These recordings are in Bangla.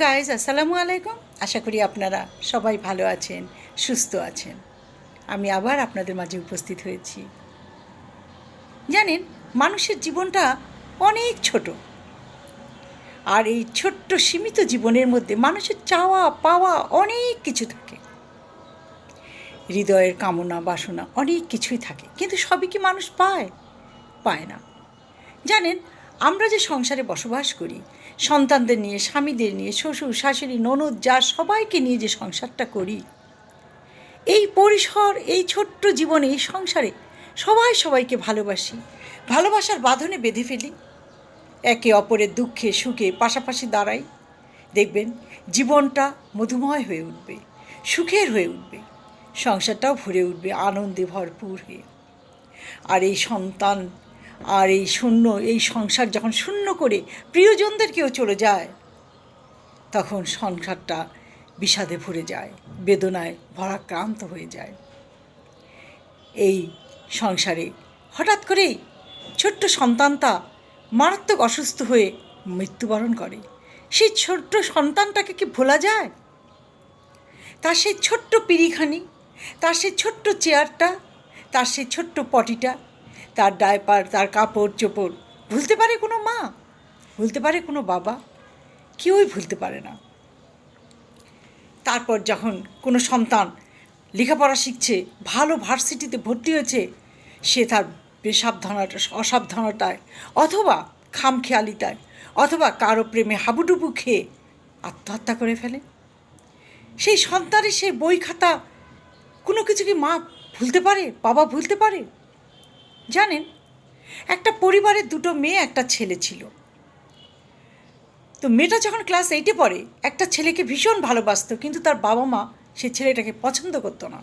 গাইজ আসসালামু আলাইকুম। আশা করি আপনারা সবাই ভালো আছেন, সুস্থ আছেন। আমি আবার আপনাদের মাঝে উপস্থিত হয়েছি। জানেন, মানুষের জীবনটা অনেক ছোট। আর এই ছোট্ট সীমিত জীবনের মধ্যে মানুষের চাওয়া, পাওয়া অনেক কিছু থাকে। হৃদয়ের কামনা, বাসনা অনেক কিছুই থাকে। কিন্তু সবই কি মানুষ পায়? পায় না। জানেন আমরা যে সংসারে বসবাস করি, সন্তানদের নিয়ে, স্বামীদের নিয়ে, শ্বশুর, শাশুড়ি, ননদ, যা সবাইকে নিয়ে যে সংসারটা করি, এই পরিসর, এই ছোট্ট জীবনে, এই সংসারে সবাই সবাইকে ভালোবাসি, ভালোবাসার বাঁধনে বেঁধে ফেলি, একে অপরের দুঃখে, সুখে পাশাপাশি দাঁড়াই, দেখবেন জীবনটা মধুময় হয়ে উঠবে, সুখের হয়ে উঠবে, সংসারটাও ভরে উঠবে আনন্দে ভরপুর হয়ে। আর এই সন্তান আর এই শূন্য, এই সংসার যখন শূন্য করে প্রিয়জনদের কেউ চলে যায়, তখন সংসারটা বিষাদে ভরে যায়, বেদনায় ভরাক্রান্ত হয়ে যায়। এই সংসারে হঠাৎ করেই ছোট্ট সন্তানটা মারাত্মক অসুস্থ হয়ে মৃত্যুবরণ করে। সেই ছোট্ট সন্তানটাকে কি ভোলা যায়? তার সেই ছোট্ট পিড়িখানি, তার সেই ছোট্ট চেয়ারটা, তার সেই ছোট্ট পটিটা তার ডায়পার তার কাপড় চোপড়। ভুলতে পারে কোনো মা? ভুলতে পারে কোনো বাবা? কেউই ভুলতে পারে না। তারপর যখন কোনো সন্তান লেখাপড়া শিখছে, ভালো ভার্সিটিতে ভর্তি হয়েছে, সে তার বেসাবধানতা, অসাবধানতায় অথবা খামখেয়ালিতায় অথবা কারও প্রেমে হাবুডুবু খেয়ে আত্মহত্যা করে ফেলে। সেই সন্তানের সেই বই খাতা, কোনো কিছু কি মা ভুলতে পারে? বাবা ভুলতে পারে? জানেন, একটা পরিবারের দুটো মেয়ে, একটা ছেলে ছিল। তো মেয়েটা যখন ক্লাস এইটে পড়ে, একটা ছেলেকে ভীষণ ভালোবাসতো, কিন্তু তার বাবা মা সে ছেলেটাকে পছন্দ করতো না।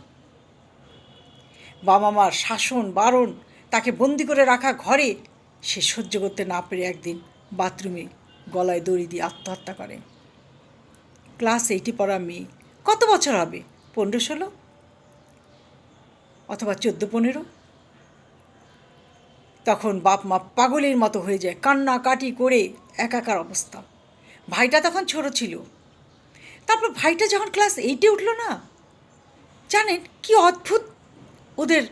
বাবা মার শাসন, বারণ, তাকে বন্দি করে রাখা ঘরে সে সহ্য করতে না পেরে একদিন বাথরুমে গলায় দড়ি দিয়ে আত্মহত্যা করে। ক্লাস এইটে পড়া মেয়ে কত বছর হবে? পনেরো ষোলো? অথবা চোদ্দ, পনেরো? তখন বাপ মা পাগলের মতো হয়ে যায় কান্নাকাটি করে একাকার অবস্থা। ভাইটা তখন ছোট ছিল। তারপর ভাইটা যখন ক্লাস এইটে উঠল না, জানেন কি অদ্ভুত ওদের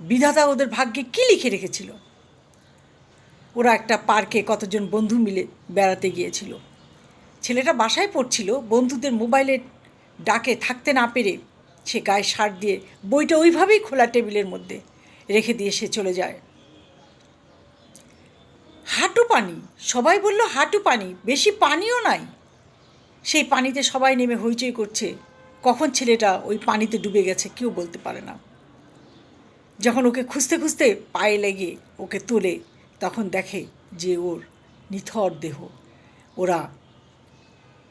বিধাতা ওদের ভাগ্যে কী লিখে রেখেছিল? ওরা একটা পার্কে কতজন বন্ধু মিলে বেড়াতে গিয়েছিল। ছেলেটা বাসায় পড়ছিল, বন্ধুদের মোবাইলের ডাকে থাকতে না পেরে সে গায়ে সার দিয়ে বইটা ওইভাবেই খোলা টেবিলের মধ্যে রেখে দিয়ে সে চলে যায়। হাঁটু পানি। সবাই বলল, হাঁটু পানি, বেশি পানিও নাই। সেই পানিতে সবাই নেমে হইচই করছে। কখন ছেলেটা ওই পানিতে ডুবে গেছে কেউ বলতে পারে না। যখন ওকে খুঁজতে খুঁজতে পায়ে লেগে ওকে তোলে, তখন দেখে যে ওর নিথর দেহ। ওরা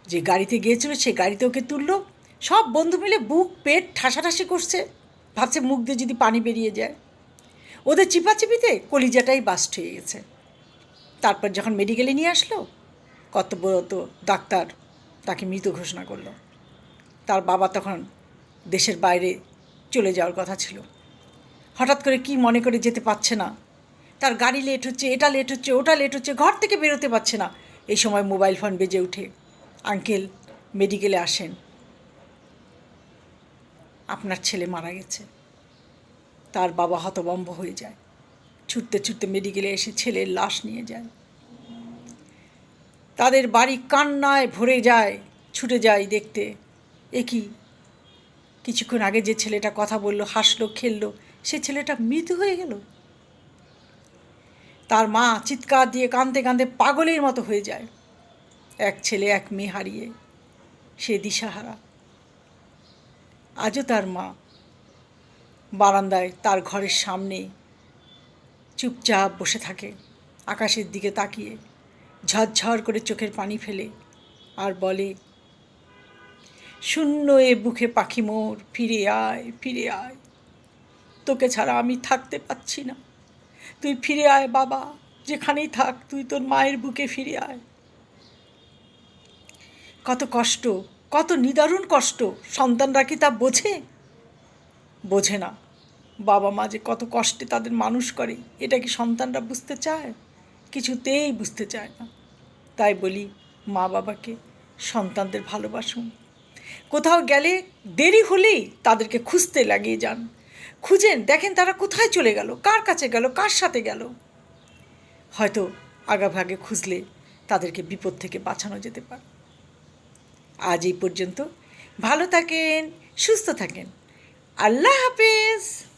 যে গাড়িতে গিয়েছিল, সে গাড়িতে ওকে তুললো। সব বন্ধু মিলে বুক, পেট ঠাসাঠাসি করছে। ভাবছে মুখ দিয়ে যদি পানি বেরিয়ে যায়। ওদের চিপাচিপিতে কলিজাটাই বাস্ট হয়ে গেছে। তারপর যখন মেডিকেলে নিয়ে আসলো, কর্তব্যরত ডাক্তার তাকে মৃত ঘোষণা করল। তার বাবা তখন দেশের বাইরে চলে যাওয়ার কথা ছিল। হঠাৎ করে কি মনে করে যেতে পারছে না। তার গাড়ি লেট হচ্ছে, এটা লেট হচ্ছে, ওটা লেট হচ্ছে, ঘর থেকে বেরোতে পারছে না। এই সময় মোবাইল ফোন বেজে উঠে আঙ্কেল মেডিকেলে আসেন। আপনার ছেলে মারা গেছে। তার বাবা হতবম্ব হয়ে যায়। ছুটতে ছুটতে মেডিকেলে এসে ছেলের লাশ নিয়ে যায়। তাদের বাড়ি কান্নায় ভরে যায়, ছুটে যায় দেখতে। এ কি? কিছুক্ষণ আগে যে ছেলেটা কথা বলল, হাসলো, খেললো, সে ছেলেটা মৃত হয়ে গেল। তার মা চিৎকার দিয়ে কাঁদতে কাঁদতে পাগলের মতো হয়ে যায়। এক ছেলে, এক মেয়ে হারিয়ে সে দিশাহারা। আজও তার মা বারান্দায় তার ঘরের সামনে চুপচাপ বসে থাকে, আকাশের দিকে তাকিয়ে, ঝরঝর করে চোখের পানি ফেলে আর বলে, শূন্য এ বুকে পাখি মোর, ফিরে আয় ফিরে আয়। তোকে ছাড়া আমি থাকতে পাচ্ছি না। তুই ফিরে আয় বাবা, যেখানেই থাক তুই তোর মায়ের বুকে ফিরে আয়। কত কষ্ট, কত নিদারুণ কষ্ট, সন্তানরা কি তা বোঝে? বোঝে না। বাবা মা যে কত কষ্টে তাদের মানুষ করে, এটা কি সন্তানরা বুঝতে চায়? কিছুতেই বুঝতে চায় না। তাই বলি, মা বাবাকে সন্তানদের ভালোবাসুন। কোথাও গেলে দেরি হলেই তাদেরকে খুঁজতে লাগিয়ে যান। খুঁজেন, দেখেন তারা কোথায় চলে গেল, কার কাছে গেল, কার সাথে গেল। হয়তো আগাভাগে খুঁজলে তাদেরকে বিপদ থেকে বাঁচানো যেতে পারে। আজ এই পর্যন্ত। ভালো থাকেন, সুস্থ থাকেন। আল্লাহ হাফেজ।